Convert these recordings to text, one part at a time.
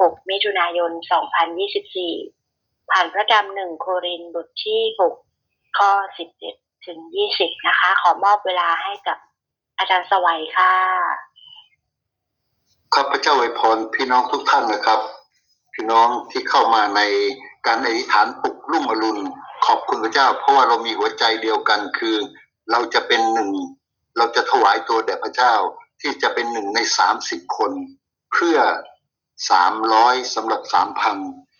6 มิถุนายน 2024 ผ่านพระธรรมหนึ่งโครินบทที่ 6 ข้อ 17 ถึง 20 นะคะ ขอมอบเวลาให้กับอาจารย์สวัยค่ะข้าพเจ้าอวพรพี่น้องทุกท่านนะครับ พี่น้องที่เข้ามาในการอธิษฐานปลุกรุ่งอรุณขอบคุณพระเจ้า เพราะว่าเรามีหัวใจเดียวกันคือ เราจะเป็นหนึ่ง เราจะถวายตัวแด่พระเจ้าที่จะเป็นหนึ่งในสามสิบคน เพื่อ สามร้อยสำหรับสามพัน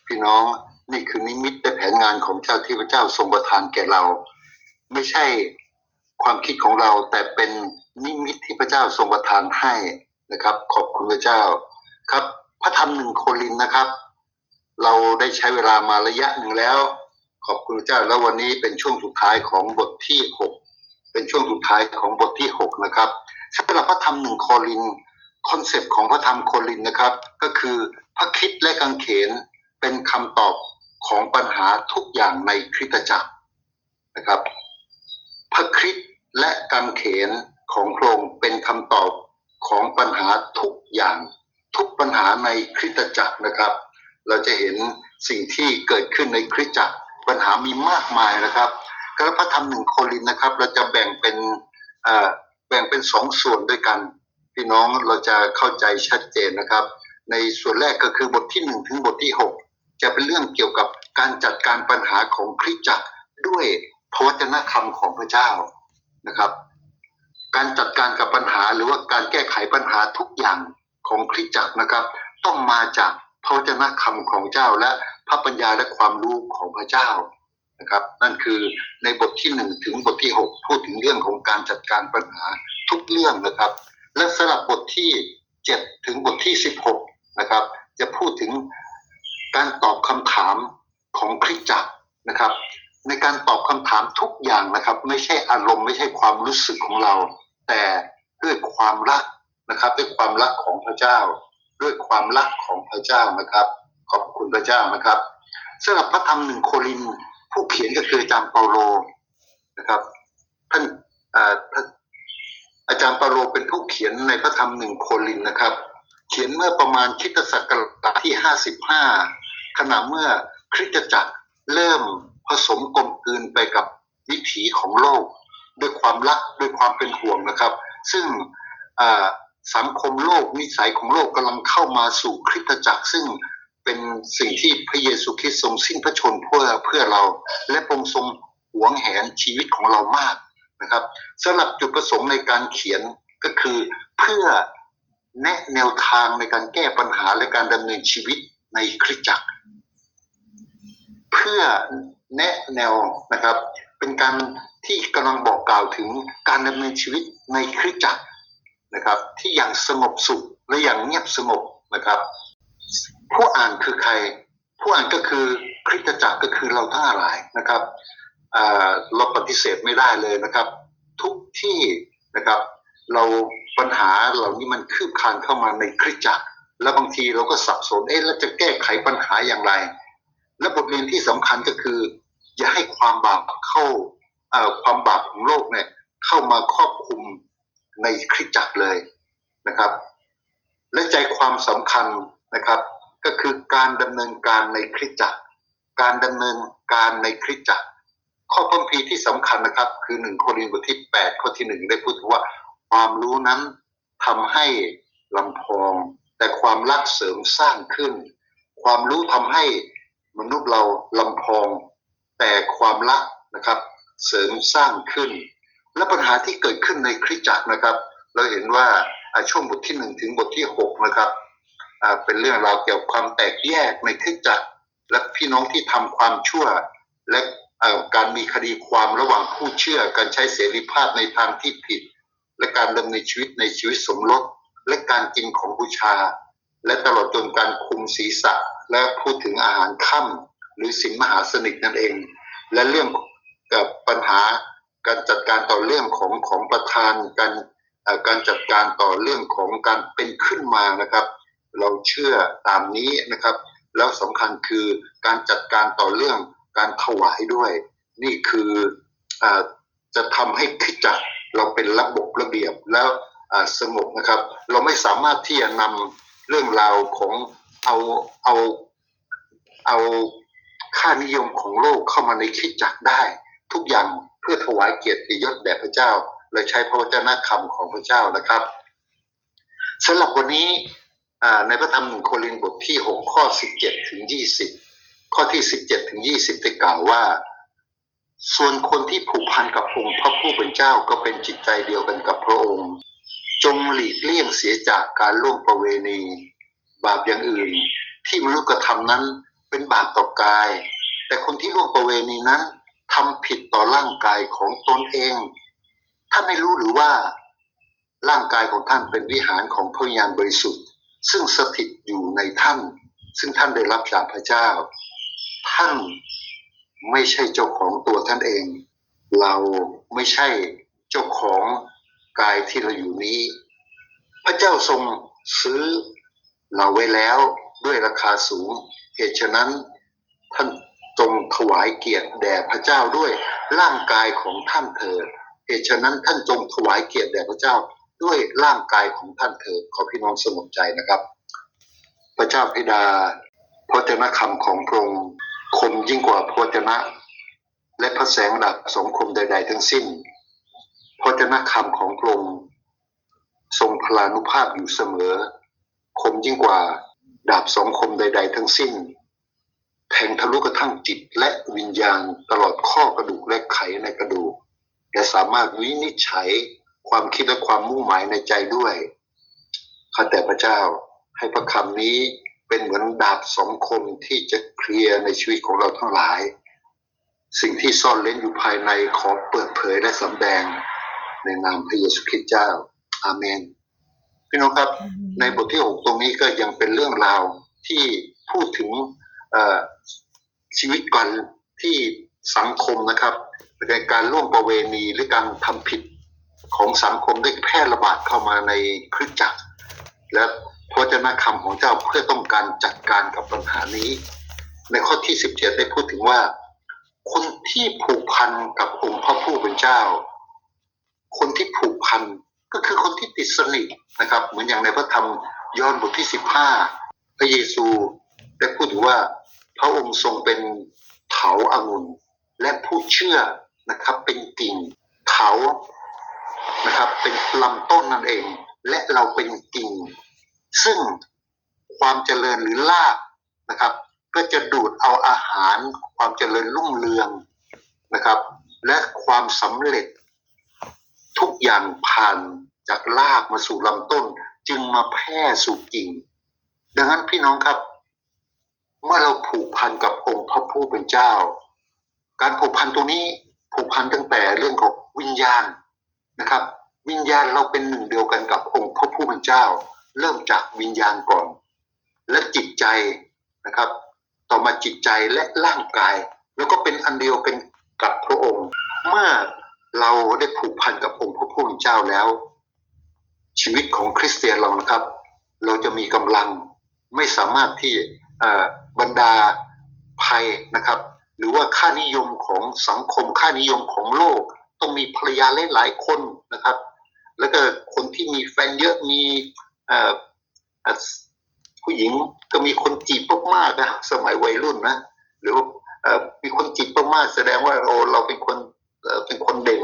พี่น้องนี่คือนิมิตและแผนงานของเจ้าที่พระเจ้าทรงประทานแก่เรา ไม่ใช่ความคิดของเราแต่เป็นนิมิตที่พระเจ้าทรงประทานให้นะครับ ขอบคุณพระเจ้าครับ พระธรรมหนึ่งโครินนะครับ เราได้ใช้เวลามาระยะหนึ่งแล้ว ขอบคุณพระเจ้าแล้ววันนี้เป็นช่วงสุดท้ายของบทที่หกเป็นช่วงสุดท้ายของบทที่หกนะครับสำหรับพระธรรมหนึ่งโคริน คอนเซปต์ของพระธรรมโครินนะครับ ก็คือพระคิดและกังเขนเป็นคำตอบของปัญหาทุกอย่างในคริสตจักรนะครับ พระคริสต์และกังเขนของพระองค์เป็นคำตอบของปัญหาทุกอย่าง ทุกปัญหาในคริสตจักรนะครับ เราจะเห็นสิ่งที่เกิดขึ้นในคริสตจักรปัญหามีมากมายนะครับกระพระธรรมหนึ่งโครินนะครับ เราจะแบ่งเป็นแบ่งเป็นสองส่วนด้วยกัน พี่น้องเราจะเข้าใจชัดเจนนะครับ ในส่วนแรกก็คือบทที่หนึ่งถึงบทที่หกจะเป็นเรื่องเกี่ยวกับการจัดการปัญหาของคริสตจักรด้วยพระวจนะคำของพระเจ้านะครับ การจัดการกับปัญหาหรือว่าการแก้ไขปัญหาทุกอย่างของคริสตจักรนะครับ ต้องมาจากพระวจนะคำของเจ้าและพระปัญญาและความรู้ของพระเจ้านะครับ นั่นคือในบทที่หนึ่งถึงบทที่หกพูดถึงเรื่องของการจัดการปัญหาทุกเรื่องนะครับ และสำหรับบทที่เจ็ดถึงบทที่สิบหกนะครับ จะพูดถึงการตอบคำถามของคริสตจักรนะครับ ในการตอบคำถามทุกอย่างนะครับ ไม่ใช่อารมณ์ไม่ใช่ความรู้สึกของเรา แต่ด้วยความรักนะครับ ด้วยความรักของพระเจ้า ด้วยความรักของพระเจ้านะครับ ขอบคุณพระเจ้านะครับสำหรับพระธรรมหนึ่งโครินผู้เขียนก็คือจารย์เปาโลนะครับ ท่าน อาจารย์ปาโลเป็นผู้เขียนในพระธรรมหนึ่งโครินนะครับ เขียนเมื่อประมาณคริสตศักราชที่ห้าสิบห้าขณะเมื่อคริสตจักรเริ่มผสมกลมกลืนไปกับวิถีของโลก ด้วยความรักด้วยความเป็นห่วงนะครับ ซึ่งอาสังคมโลกนิสัยของโลกกำลังเข้ามาสู่คริสตจักร ซึ่งเป็นสิ่งที่พระเยซูคริสต์ทรงสิ้นพระชนเพื่อเพื่อเรา และทรงทรงหวงแหนชีวิตของเรามาก นะครับสำหรับจุดประสงค์ในการเขียนก็คือเพื่อแนะแนวทางในการแก้ปัญหาและการดำเนินชีวิตในคริสตจักร เพื่อแนะแนวนะครับ เป็นการที่กำลังบอกกล่าวถึงการดำเนินชีวิตในคริสตจักรนะครับ ที่อย่างสงบสุขและอย่างเงียบสงบนะครับ ผู้อ่านคือใคร ผู้อ่านก็คือคริสตจักรก็คือเราทั้งหลายนะครับ เราปฏิเสธไม่ได้เลยนะครับ ทุกที่นะครับ เราปัญหาเหล่านี้มันคืบคลานเข้ามาในคริสตจักร แล้วบางทีเราก็สับสนเอ๊ะแล้วจะแก้ไขปัญหาอย่างไร และบทเรียนที่สำคัญก็คือ อย่าให้ความบาปเข้าความบาปของโลกเนี่ยเข้ามาครอบคลุมในคริสตจักรเลยนะครับ และใจความสำคัญนะครับ ก็คือการดำเนินการในคริสตจักร การดำเนินการในคริสตจักร ข้อพระคัมภีร์ที่สำคัญนะครับ คือหนึ่งโครินธ์บทที่แปดข้อที่หนึ่งได้พูดถึงว่า ความรู้นั้นทำให้ลำพองแต่ความรักเสริมสร้างขึ้น ความรู้ทำให้มนุษย์เราลำพอง แต่ความรักนะครับเสริมสร้างขึ้น และปัญหาที่เกิดขึ้นในคริสตจักรนะครับ เราเห็นว่าช่วงบทที่หนึ่งถึงบทที่หกนะครับเป็นเรื่องราวเกี่ยวกับความแตกแยกในคริสตจักร และพี่น้องที่ทำความชั่วและ การมีคดีความระหว่างผู้เชื่อการใช้เสรีภาพในทางที่ผิด และการดำเนินชีวิตในชีวิตสมรสและการกินของบูชา และตลอดจนการคุมศีรษะ และพูดถึงอาหารค่ำหรือสินมหาสนิทนั่นเอง และเรื่องกับปัญหาการจัดการต่อเรื่องของของประธานการการจัดการต่อเรื่องของการเป็นขึ้นมานะครับ เราเชื่อตามนี้นะครับ แล้วสำคัญคือการจัดการต่อเรื่อง การถวายด้วย นี่คืออจะทำให้คริสตจักเราเป็นระบบระเบียบแล้วสงบนะครับ เราไม่สามารถที่จะนำเรื่องราวของเอาเอาเอาค่านิยมของโลกเข้ามาในคิดจักได้ ทุกอย่างเพื่อถวายเกียรติยศแด่พระเจ้าและใช้พระวจนะคำของพระเจ้านะครับสำหรับวันนี้ในพระธรรมหนึ่งโครินธ์บทที่หกข้อสิบเจ็ดถึงยี่สิบ ข้อที่สิบเจ็ดถึงยี่สิบได้กล่าวว่า ส่วนคนที่ผูกพันกับองค์พระผู้เป็นเจ้าก็เป็นจิตใจเดียวกันกับพระองค์ จงหลีกเลี่ยงเสียจากการล่วงประเวณี บาปอย่างอื่น ที่มนุษย์กระทำนั้นเป็นบาปต่อกาย แต่คนที่ล่วงประเวณีนั้นทำผิดต่อร่างกายของตนเองท่านไม่รู้หรือว่า ร่างกายของท่านเป็นวิหารของพระวิญญาณบริสุทธิ์ ซึ่งสถิตอยู่ในท่าน ซึ่งท่านได้รับจากพระเจ้า ท่านไม่ใช่เจ้าของตัวท่านเอง เราไม่ใช่เจ้าของกายที่เราอยู่นี้ พระเจ้าทรงซื้อเราไว้แล้วด้วยราคาสูง เหตุฉะนั้นท่านจงถวายเกียรติแด่พระเจ้าด้วยร่างกายของท่านเถิดเหตุฉะนั้นท่านจงถวายเกียรติแด่พระเจ้าด้วยร่างกายของท่านเถิดขอพี่น้องสงบใจนะครับ พระเจ้าพิดาพระเจนะคำของพระองค์ คมยิ่งกว่าพระวจนะ และพระแสงดับสงคมใด ๆ ทั้งสิ้นพระเจนะคำของพระองค์ทรงพลานุภาพอยู่เสมอ คมยิ่งกว่าดาบสองคมใด ๆ ทั้งสิ้น แทงทะลุกระทั่งจิตและวิญญาณตลอดข้อกระดูกและไขในกระดูก และสามารถวินิจฉัยความคิดและความมุ่งหมายในใจด้วยข้าแต่พระเจ้าให้พระคำนี้ เป็นเหมือนดาบสองคมที่จะเคลียร์ในชีวิตของเราทั้งหลาย สิ่งที่ซ่อนเล้นอยู่ภายในขอเปิดเผยและสำแดงในนามพระเยซูคริสต์เจ้า อาเมน พี่น้องครับ ในบทที่หกตรงนี้ก็ยังเป็นเรื่องราวที่พูดถึงเอ่อชีวิตก่อนที่สังคมนะครับในการร่วมประเวณีหรือการทำผิดของสังคมได้แพร่ระบาดเข้ามาในคริสตจักร และ พระเจ้าคำของเจ้าเพื่อต้องการจัดการกับปัญหานี้ ในข้อที่สิบเจ็ดได้พูดถึงว่า คนที่ผูกพันกับองค์พระผู้เป็นเจ้า คนที่ผูกพันก็คือคนที่ติดสนิทนะครับ เหมือนอย่างในพระธรรมยอห์นบทที่สิบห้าพระเยซูได้พูดถึงว่าพระองค์ทรงเป็นเถาอางุ่นและผู้เชื่อนะครับ เป็นกิ่งเถานะครับ เป็นลำต้นนั่นเอง และเราเป็นกิ่ง ซึ่งความเจริญหรือลาบนะครับ ก็จะดูดเอาอาหาร ความเจริญรุ่งเรืองนะครับ และความสำเร็จ ทุกอย่างผ่านจากรากมาสู่ลำต้น จึงมาแพร่สู่กิ่ง ดังนั้นพี่น้องครับ เมื่อเราผูกพันกับองค์พระผู้เป็นเจ้า การผูกพันตรงนี้ผูกพันตั้งแต่เรื่องของวิญญาณนะครับ วิญญาณเราเป็นหนึ่งเดียวกันกับองค์พระผู้เป็นเจ้า เริ่มจากวิญญาณก่อน และจิตใจนะครับ ต่อมาจิตใจและร่างกาย แล้วก็เป็นอันเดียวกันกับพระองค์ เมื่อเราได้ผูกพันกับองค์พระผู้เป็นเจ้าแล้ว ชีวิตของคริสเตียนเรานะครับ เราจะมีกำลังไม่สามารถที่บรรดาภัยนะครับ หรือว่าค่านิยมของสังคมค่านิยมของโลก ต้องมีภรรยาหลายๆคนนะครับ แล้วก็คนที่มีแฟนเยอะมี ผู้หญิงก็มีคนจีบมากๆนะสมัยวัยรุ่นนะหรือว่ามีคนจีบมากๆแสดงว่าโอ้เราเป็นคนเป็นคนเด่น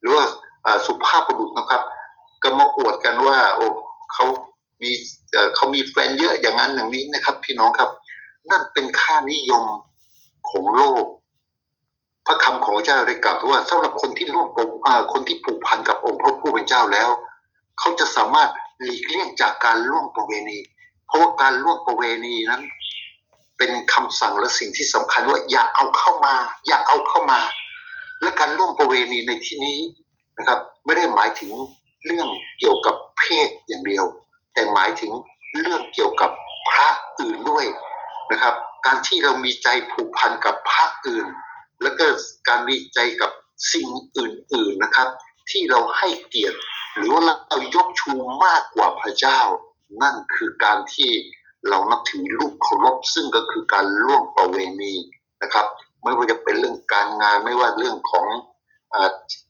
หรือว่าสุภาพบุรุษนะครับ ก็มาอวดกันว่า โอ้เขามีเขามีแฟนเยอะอย่างนั้นอย่างนี้นะครับ พี่น้องครับ นั่นเป็นค่านิยมของโลก พระคำของเจ้าได้กล่าวว่าสำหรับคนที่ร่วมปกอ่าคนที่ผูกพันกับองค์พระผู้เป็นเจ้าแล้ว เขาจะสามารถ หลีกเลี่ยงจากการล่วงประเวณี เพราะว่าการล่วงประเวณีนั้น เป็นคำสั่งและสิ่งที่สำคัญว่าอย่าเอาเข้ามา อย่าเอาเข้ามา และการล่วงประเวณีในที่นี้นะครับ ไม่ได้หมายถึงเรื่องเกี่ยวกับเพศอย่างเดียว แต่หมายถึงเรื่องเกี่ยวกับพระอื่นด้วยนะครับ การที่เรามีใจผูกพันกับพระอื่น แล้วก็การมีใจกับสิ่งอื่น ๆนะครับ ที่เราให้เกียรติ หรือว่าเรายกชูมากกว่าพระเจ้า นั่นคือการที่เรานับถือรูปเคารพซึ่งก็คือการล่วงประเวณีนะครับ ไม่ว่าจะเป็นเรื่องการงานไม่ว่าเรื่องของอา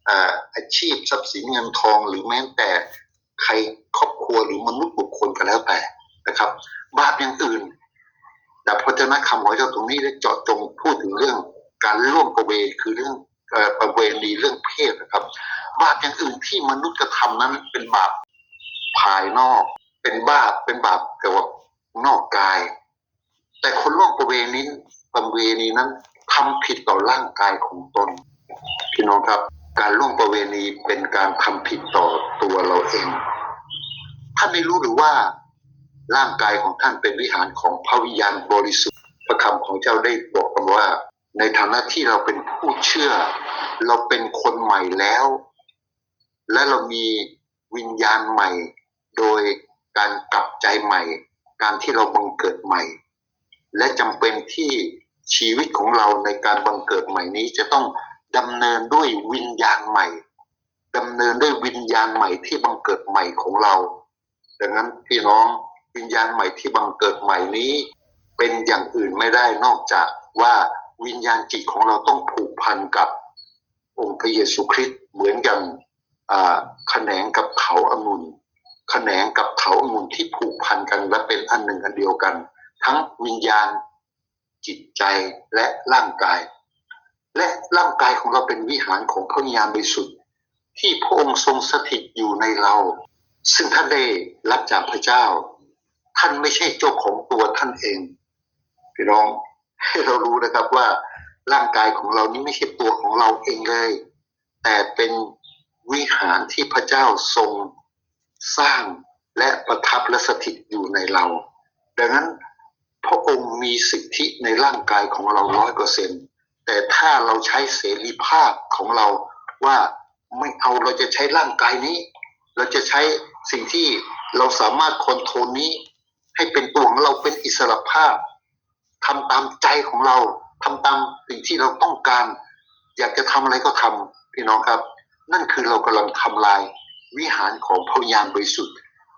อาอาชีพทรัพย์สินเงินทองหรือแม้แต่ใครครอบครัวหรือมนุษย์บุคคลก็แล้วแต่นะครับ บาปอย่างอื่น แต่พระเจนะคำของเจ้าตรงนี้ได้เจาะจงพูดถึงเรื่องการล่วงประเวณีคือเรื่อง ประเวณีเรื่องเพศนะครับ บาปอย่างอื่นที่มนุษย์กระทำนั้นเป็นบาปภายนอก เป็นบาปเป็นบาปแต่ว่านอกกาย แต่คนล่วงประเวณีประเวณีนั้นทำผิดต่อร่างกายของตนพี่น้องครับ การล่วงประเวณีเป็นการทำผิดต่อตัวเราเองท่านไม่รู้หรือว่าร่างกายของท่านเป็นวิหารของพระวิญญาณบริสุทธิ์พระคำของเจ้าได้บอกกันว่า ในฐานะที่เราเป็นผู้เชื่อ เราเป็นคนใหม่แล้ว และเรามีวิญญาณใหม่ โดยการกลับใจใหม่ การที่เราบังเกิดใหม่ และจำเป็นที่ชีวิตของเราในการบังเกิดใหม่นี้จะต้องดำเนินด้วยวิญญาณใหม่ดำเนินด้วยวิญญาณใหม่ที่บังเกิดใหม่ของเรา ดังนั้นพี่น้องวิญญาณใหม่ที่บังเกิดใหม่นี้ เป็นอย่างอื่นไม่ได้นอกจากว่า วิญญาณจิตของเราต้องผูกพันกับองค์พระเยซูคริสต์เหมือนกันอ่าแขนงกับเถาองุ่นแขนงกับเถาองุ่นที่ผูกพันกันและเป็นอันหนึ่งอันเดียวกัน ทั้งวิญญาณจิตใจและร่างกาย และร่างกายของเราเป็นวิหารของพระวิญญาณบริสุทธิ์ที่พระองค์ทรงสถิตอยู่ในเรา ซึ่งท่านได้รับจากพระเจ้า ท่านไม่ใช่เจ้าของตัวท่านเองพี่น้อง ให้เรารู้นะครับว่าร่างกายของเรานี้ไม่ใช่ตัวของเราเองเลย แต่เป็นวิหารที่พระเจ้าทรงสร้างและประทับและสถิตอยู่ในเรา ดังนั้นพระองค์มีสิทธิในร่างกายของเราร้อยเปอร์เซ็นแต่ถ้าเราใช้เสรีภาพของเราว่าไม่เอาเราจะใช้ร่างกายนี้ เราจะใช้สิ่งที่เราสามารถคอนโทรลนี้ ให้เป็นตัวของเราเป็นอิสระภาพ ทำตามใจของเราทำตามสิ่งที่เราต้องการ อยากจะทำอะไรก็ทำพี่น้องครับ นั่นคือเรากำลังทำลายวิหารของพระญาณบริสุทธิ์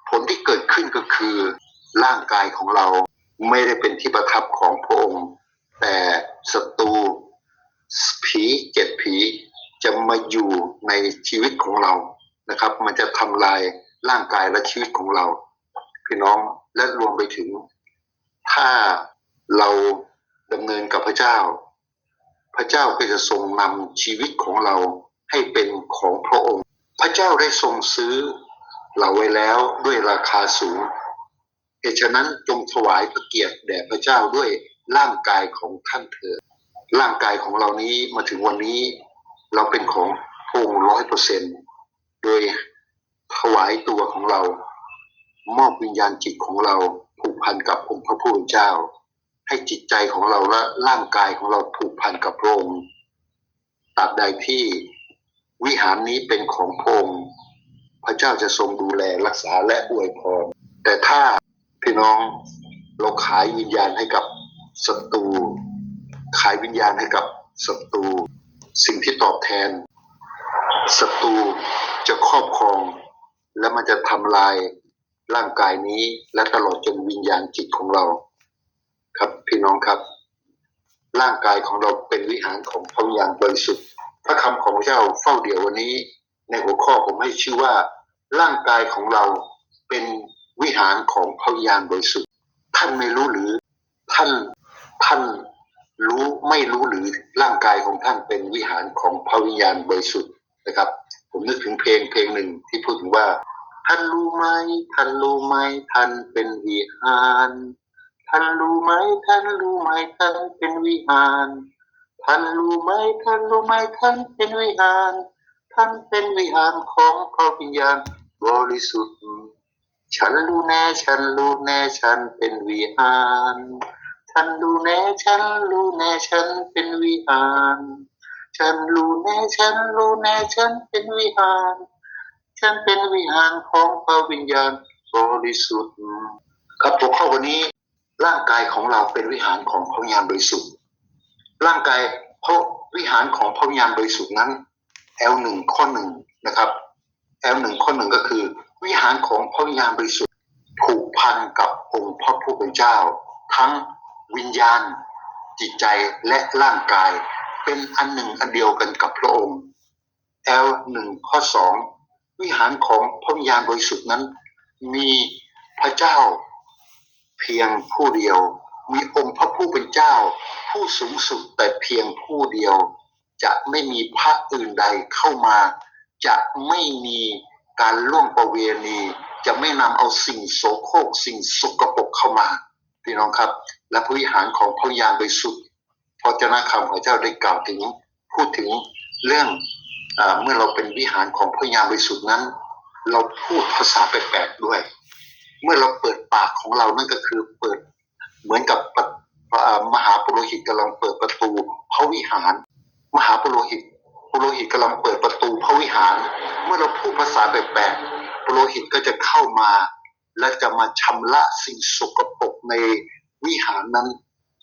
ผลที่เกิดขึ้นก็คือร่างกายของเราไม่ได้เป็นที่ประทับของพระองค์ แต่ศัตรูผีเจ็ดผีจะมาอยู่ในชีวิตของเรานะครับ มันจะทำลายร่างกายและชีวิตของเรา พี่น้องและรวมไปถึง ถ้า เราดำเนินกับพระเจ้า พระเจ้าก็จะทรงนำชีวิตของเราให้เป็นของพระองค์ พระเจ้าได้ทรงซื้อ เราไว้แล้วด้วยราคาสูงเหตุฉะนั้นจงถวายพระเกียรติแด่พระเจ้าด้วยร่างกายของท่านเถิดร่างกายของเรานี้มาถึงวันนี้ เราเป็นของพระองค์ร้อยเปอร์เซ็นโดยถวายตัวของเรา มอบวิญญาณจิตของเราผูกพันกับองค์พระผู้เป็นเจ้า ให้จิตใจของเราและร่างกายของเราผูกพันกับพระองค์ตราบใดที่วิหารนี้เป็นของพระองค์พระเจ้าจะทรงดูแลรักษาและอวยพร แต่ถ้าพี่น้องเราขายวิญญาณให้กับศัตรูขายวิญญาณให้กับศัตรูสิ่งที่ตอบแทนศัตรูจะครอบครอง และมันจะทำลายร่างกายนี้และตลอดจนวิญญาณจิตของเรา ครับพี่น้องครับ ร่างกายของเราเป็นวิหารของพระวิญญาณบริสุทธิ์พระคำของพระเจ้าเฝ้าเดี่ยววันนี้ ในหัวข้อผมให้ชื่อว่า ร่างกายของเราเป็นวิหารของพระวิญญาณบริสุทธิ์ท่านไม่รู้หรือท่านท่านรู้ไม่รู้หรือร่างกายของท่านเป็นวิหารของพระวิญญาณบริสุทธิ์นะครับ ผมนึกถึงเพลงเพลงหนึ่งที่พูดถึงว่า ท่านรู้ไหมท่านรู้ไหมท่านเป็นวิหาร ท่านรู้ไหมท่านรู้ไหมท่านเป็นวิหารท่านรู้ไหมท่านรู้ไหมท่านเป็นวิหารท่านเป็นวิหารของพระวิญญาณบริสุทธิ์ ฉันรู้แน่ฉันรู้แน่ฉันเป็นวิหารฉันรู้แน่ฉันรู้แน่ฉันเป็นวิหารฉันรู้แน่ฉันรู้แน่ฉันเป็นวิหาร ฉันเป็นวิหารของพระวิญญาณบริสุทธิ์ ครับหัวข้อวันนี้ ร่างกายของเราเป็นวิหารของพระวิญญาณบริสุทธิ์ ร่างกายเพราะวิหารของพระวิญญาณบริสุทธิ์นั้น L หนึ่งข้อหนึ่งนะครับ L หนึ่งข้อหนึ่งก็คือ วิหารของพระวิญญาณบริสุทธิ์ผูกพันกับองค์พระผู้เป็นเจ้า ทั้งวิญญาณ จิตใจและร่างกาย เป็นอันหนึ่งอันเดียวกันกับพระองค์ L หนึ่งข้อสองวิหารของพระวิญญาณบริสุทธิ์นั้น มีพระเจ้า เพียงผู้เดียว มีองค์พระผู้เป็นเจ้า ผู้สูงสุดแต่เพียงผู้เดียว จะไม่มีพระอื่นใดเข้ามา จะไม่มีการล่วงประเวณี จะไม่นำเอาสิ่งโสโครกสิ่งสกปรกเข้ามาพี่น้องครับ และพระวิหารของพระยานบริสุทธิ์พระเจ้าคำของเจ้าได้กล่าวถึงพูดถึงเรื่องอเมื่อเราเป็นวิหารของพระยานบริสุทธิ์นั้น เราพูดภาษาแปลกๆด้วย เมื่อเราเปิดปากของเรานั่นก็คือเปิดเหมือนกับมหาปุโรหิตกำลังเปิดประตูพระวิหาร มหาปุโรหิตปุโรหิตกำลังเปิดประตูพระวิหาร เมื่อเราพูดภาษาแปลกๆปุโรหิตก็จะเข้ามา และจะมาชำระสิ่งสกปรกในวิหารนั้น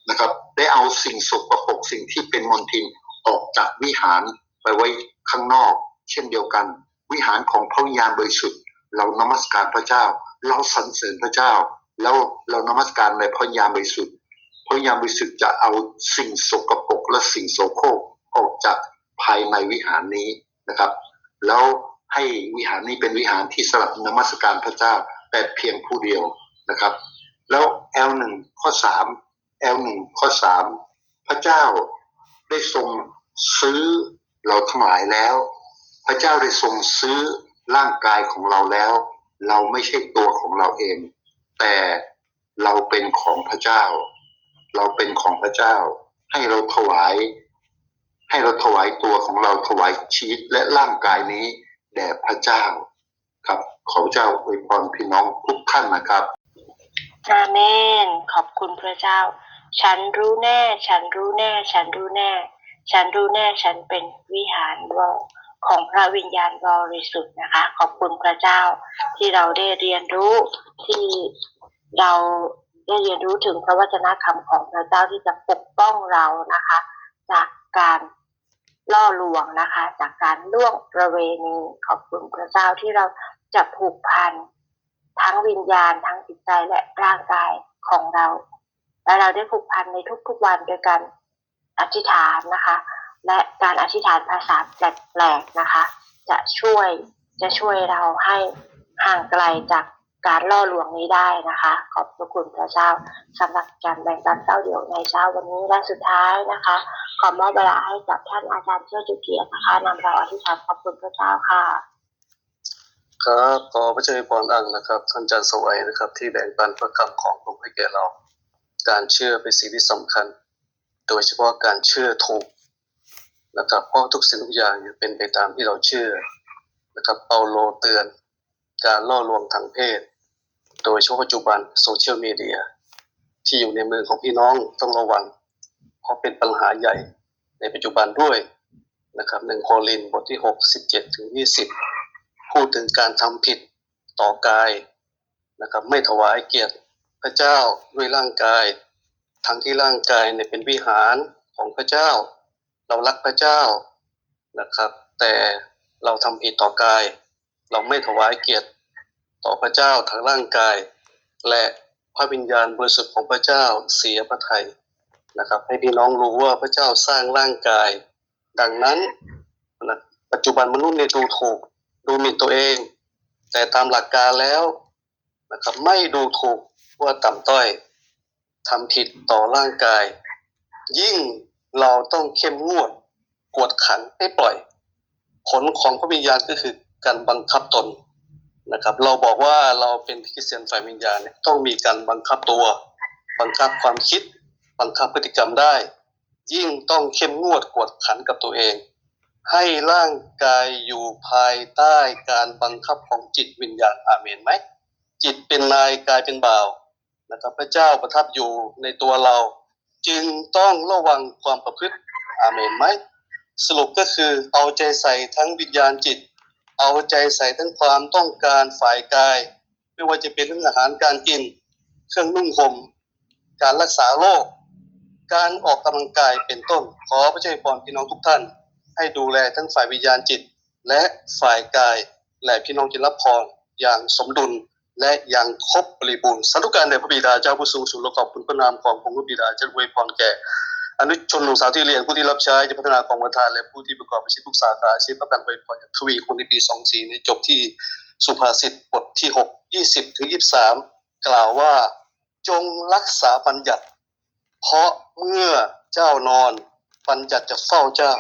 นะครับ ได้เอาสิ่งสกปรกสิ่งที่เป็นมลทินออกจากวิหารไปไว้ข้างนอก เช่นเดียวกัน วิหารของพระวิญญาณบริสุทธิ์เรานมัสการพระเจ้า เราสรรเสริญพระเจ้า แล้วเรานมัสการในพระวิญญาณบริสุทธิ์พระวิญญาณบริสุทธิ์จะเอาสิ่งสกปรกและสิ่งโสโครกออกจากภายในวิหารนี้นะครับ แล้วให้วิหารนี้เป็นวิหารที่สำหรับนมัสการพระเจ้าแต่เพียงผู้เดียวนะครับ แล้ว L1 ข้อ 3 L1 ข้อ 3 พระเจ้าได้ทรงซื้อเราทั้งหลายแล้ว พระเจ้าได้ทรงซื้อร่างกายของเราแล้ว เราไม่ใช่ตัวของเราเอง แต่เราเป็นของพระเจ้า เราเป็นของพระเจ้า ให้เราถวาย ให้เราถวายตัวของเราถวายชีวิตและร่างกายนี้แด่พระเจ้าครับ ขอเจ้าอวยพรพี่น้องทุกท่านนะครับอาเมน ขอบคุณพระเจ้า ฉันรู้แน่ ฉันรู้แน่ ฉันรู้แน่ ฉันรู้แน่ ฉันเป็นวิหารวอ ของพระวิญญาณบริสุทธิ์นะคะ ขอบคุณพระเจ้าที่เราได้เรียนรู้ที่เราได้เรียนรู้ถึงพระวจนะคำของพระเจ้าที่จะปกป้องเรานะคะ จากการล่อลวงนะคะ จากการล่วงประเวณีขอบคุณพระเจ้าที่เราจะผูกพันทั้งวิญญาณทั้งจิตใจและร่างกายของเรา และเราได้ผูกพันในทุกๆวันโดยการอธิษฐานนะคะ และการอธิษฐานภาษาแปลกๆนะคะ จะช่วยจะช่วยเราให้ห่างไกลจากการล่อลวงนี้ได้นะคะ ขอบพระคุณพระเจ้าสำหรับการแบ่งปันเต้าเดี่ยวในเช้าวันนี้และสุดท้ายนะคะ ขอมอบเวลาให้กับท่านอาจารย์เชื่อจุเกียรตินะคะนำเราอธิษฐานขอบคุณพระเจ้าค่ะครับขอพระเจ้าอวยพรอังนะครับท่านอาจารย์สวัยนะครับ ที่แบ่งปันพระคำของพระองค์ให้แก่เรา การเชื่อเป็นสิ่งที่สำคัญ โดยเฉพาะการเชื่อถูก นะครับเพราะทุกสิ่งทุกอย่างเนี่ยเป็นไปตามที่เราเชื่อนะครับเปาโลเตือน การล่อลวงทางเพศ โดยเฉพาะปัจจุบันโซเชียลมีเดียที่อยู่ในมือของพี่น้องต้องระวัง เพราะเป็นปัญหาใหญ่ในปัจจุบันด้วยนะครับหนึ่งโครินบทที่หกสิบเจ็ดถึงยี่สิบพูดถึงการทำผิดต่อกายนะครับไม่ถวายเกียรติพระเจ้าด้วยร่างกาย ทั้งที่ร่างกายเนี่ยเป็นวิหารของพระเจ้า เรารักพระเจ้านะครับ แต่เราทำผิดต่อกาย เราไม่ถวายเกียรติต่อพระเจ้าทางร่างกาย และพระวิญญาณบริสุทธิ์ของพระเจ้าเสียพระทัยนะครับ ให้พี่น้องรู้ว่าพระเจ้าสร้างร่างกาย ดังนั้นนะปัจจุบันมนุษย์เนี่ยดูถูกดูหมิ่นตัวเอง แต่ตามหลักการแล้วนะครับไม่ดูถูกว่าต่ำต้อยทำผิดต่อร่างกาย ยิ่ง เราต้องเข้มงวดกวดขันให้ปล่อย ผลของพระวิญญาณก็คือการบังคับตนนะครับ เราบอกว่าเราเป็นคริสเตียนฝ่ายวิญญาณเนี่ยต้องมีการบังคับตัว บังคับความคิด บังคับพฤติกรรมได้ ยิ่งต้องเข้มงวดกวดขันกับตัวเอง ให้ร่างกายอยู่ภายใต้การบังคับของจิตวิญญาณอาเมนไหมจิตเป็นนายกายเป็นบ่าวนะครับ พระเจ้าประทับอยู่ในตัวเรา จึงต้องระวังความประพฤติอาเมนไหมสรุปก็คือเอาใจใส่ทั้งวิญญาณจิต เอาใจใส่ทั้งความต้องการฝ่ายกาย ไม่ว่าจะเป็นเรื่องอาหารการกิน เครื่องนุ่งห่มการรักษาโรคการออกกำลังกายเป็นต้น ขอพระเจ้าอวยพรพี่น้องทุกท่าน ให้ดูแลทั้งฝ่ายวิญญาณจิต และฝ่ายกายและพี่น้องจะรับพรอย่างสมดุล และย่างครบบริบูรณ์สาธุการแด่พระบิดาเจ้าผู้สูงสุดและขอบคุณพระนามขององค์พระบิดาจะอวยพรแก่อนุชนหนุ่มสาวที่เรียนผู้ที่รับใช้จะพัฒนาของประธานและผู้ที่ประกอบอาชีพทุกสาขาอาชีพประกันไว้พรอทวีคุณในปี 24นี้จบที่สุภาษิตบทที่ 6 20 ถึง 23 กล่าวว่าจงรักษาบัญญัติ เพราะเมื่อเจ้านอนบัญญัติจะเฝ้าเจ้า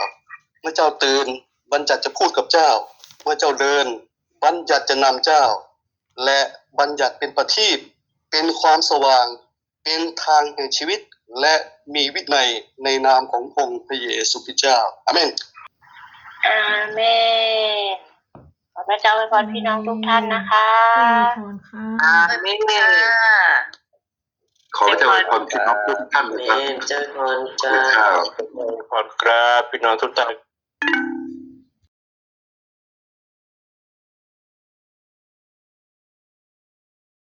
เมื่อเจ้าตื่นบัญญัติจะพูดกับเจ้า เมื่อเจ้าเดินบัญญัติจะนำเจ้า และบัญญัติเป็นประทีปเป็นความสว่าง เป็นทางแห่งชีวิต และมีวินัยในนามขององค์พระเยซูคริสต์เจ้าอาเมนอาเมนขอพระเจ้าไว้พรพี่น้องทุกท่านนะคะพรค่ะอาเมนค่ะขอพระเจ้าอวยพรพี่น้องทุกท่านเมนะครับนเจ้าพรพจ้าระเจ้าขอบครับพี่น้องทุกท่าน